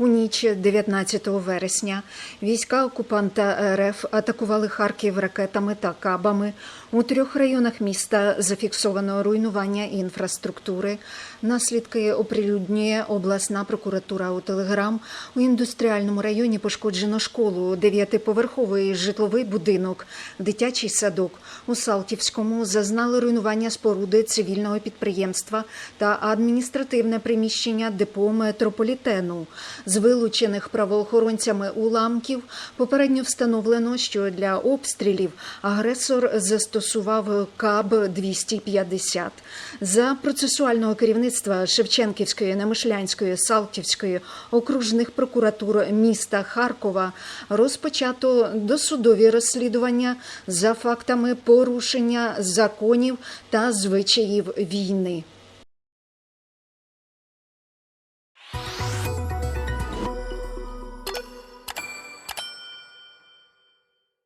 У ніч 19 вересня війська окупанта РФ атакували Харків ракетами та кабами. У трьох районах міста зафіксовано руйнування інфраструктури. Наслідки оприлюднює обласна прокуратура у Телеграм. У індустріальному районі пошкоджено школу, дев'ятиповерховий житловий будинок, дитячий садок. У Салтівському зазнали руйнування споруди цивільного підприємства та адміністративне приміщення депо метрополітену. З вилучених правоохоронцями уламків попередньо встановлено, що для обстрілів агресор застосував КАБ 250 За процесуального керівництва Шевченківської, Немишлянської, Салтівської окружних прокуратур міста Харкова розпочато досудові розслідування за фактами порушення законів та звичаїв війни.